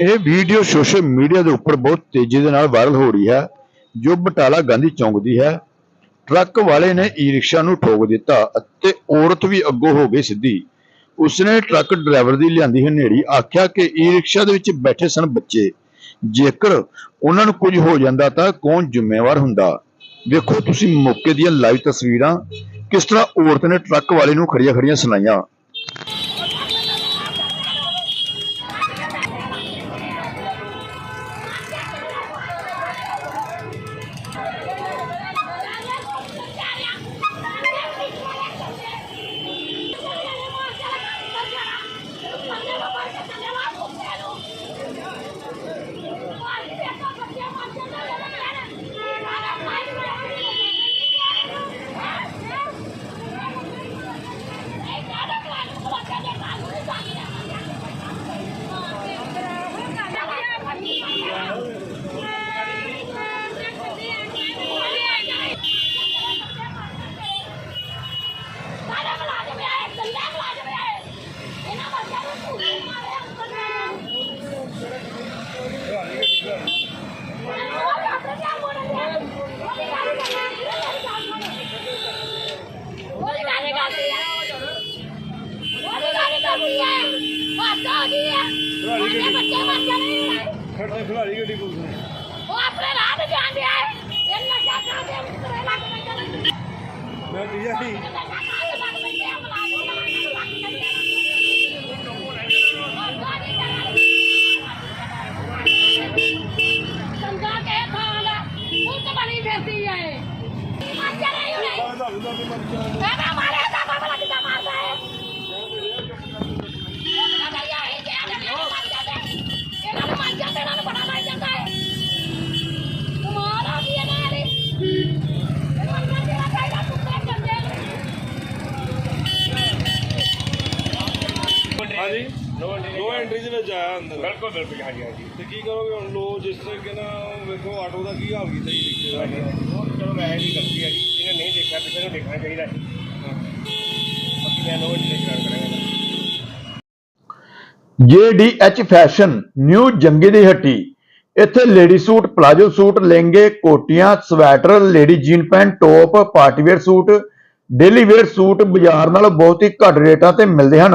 ਇਹ video social media ਦੇ ਉੱਪਰ ਬਹੁਤ ਤੇਜ਼ੀ ਦੇ ਨਾਲ ਵਾਇਰਲ ਹੋ ਰਹੀ ਹੈ, ਜੋ ਬਟਾਲਾ ਗਾਂਧੀ ਚੌਂਕ ਦੀ ਹੈ। ਟਰੱਕ ਵਾਲੇ ਨੇ ਈ-ਰਿਕਸ਼ਾ ਨੂੰ ਠੋਕ ਦਿੱਤਾ ਅਤੇ ਔਰਤ ਵੀ ਅੱਗੋਂ ਹੋ ਗਈ ਸਿੱਧੀ। ਉਸਨੇ ਟਰੱਕ ਡਰਾਈਵਰ ਦੀ ਲਿਆਂਦੀ ਹਨੇਰੀ ਆਖਿਆ ਕਿ ਈ-ਰਿਕਸ਼ਾ ਦੇ ਵਿੱਚ ਬੈਠੇ ਸਨ ਬੱਚੇ। ਜੇਕਰ ਉਹਨਾਂ ਨੂੰ ਕੁਝ ਹੋ ਜਾਂਦਾ ਤਾਂ ਕੌਣ ਜ਼ਿੰਮੇਵਾਰ ਹੁੰਦਾ? ਵੇਖੋ, ਤੁਸੀਂ ਮੌਕੇ ਦੀਆਂ ਲਾਈਵ ਤਸਵੀਰਾਂ ਕਿਸ ਤਰ੍ਹਾਂ ਔਰਤ ਨੇ ਟਰੱਕ ਵਾਲੇ ਨੂੰ ਖੜੀਆਂ ਖੜੀਆਂ ਸੁਣਾਈਆਂ। ਬੱਚੇ ਮਰ ਜਾਣੇ ਖੜਦੇ ਖਿਲਾੜੀ ਗੱਡੀ ਪੁਲਿਸ ਨੇ ਉਹ ਆਪਣੇ ਰਾਹ ਤੇ ਜਾਂਦੇ ਆ ਇਹ ਨਸ਼ਾ ਕਰਦੇ ਉਤਰੇ ਲੱਗ ਪੈਂਦੇ ਮੈਂ ਕਿਹਾ ਸੀ ਸੰਗਾ ਕੇ ਖਾਣਾ ਉਹ ਤਾਂ ਬਣੀ ਫਿਰਦੀ ਹੈ ਮੱਜਾ ਨਹੀਂ ਹੋਣੀ। ਬਾਹਰ ਦਾ ਵੀ ਮਰ ਗਿਆ ਇਹਦਾ ਹਾਂਜੀ। ਨੋ ਐਂਟਰੀ ਦੇ ਵਿੱਚ ਆਇਆ ਅੰਦਰ। ਬਿਲਕੁਲ ਬਿਲਕੁਲ ਹਾਂਜੀ ਹਾਂਜੀ। ਤੇ ਕੀ ਕਰੋਗੇ ਹੁਣ? ਲੋ ਜਿਸ ਤਰੀਕੇ ਨਾਲ ਵੇਖੋ ਆਟੋ ਦਾ ਕੀ ਹਾਲ ਕੀਤਾ ਜੀ ਰਿਕਸ਼ੇ ਦਾ। ਉਹ ਚਲੋ ਵੈਸੇ ਨਹੀਂ ਗਲਤੀ ਹੈ ਜੀ ਇਹਨੇ ਨਹੀਂ ਦੇਖਿਆ ਕਿਸੇ ਨੂੰ ਦੇਖਣਾ ਚਾਹੀਦਾ ਸੀ। ਬਾਕੀ ਮੈਂ ਨੋ ਇੰਟਰਨੈਟ ਕਰਾਂਗਾ। JDH ਫੈਸ਼ਨ ਨਿਊ ਜੰਗੀ ਦੀ ਹੱਟੀ। ਇੱਥੇ ਲੇਡੀ ਸੂਟ ਪਲਾਜੋ ਸੂਟ ਲਹਿੰਗੇ ਕੋਟੀਆਂ sweater lady jean pant top partywear suit daily wear suit ਬਾਜ਼ਾਰ ਨਾਲੋਂ ਬਹੁਤ ਹੀ ਘੱਟ ਰੇਟਾਂ ਤੇ ਮਿਲਦੇ ਹਨ।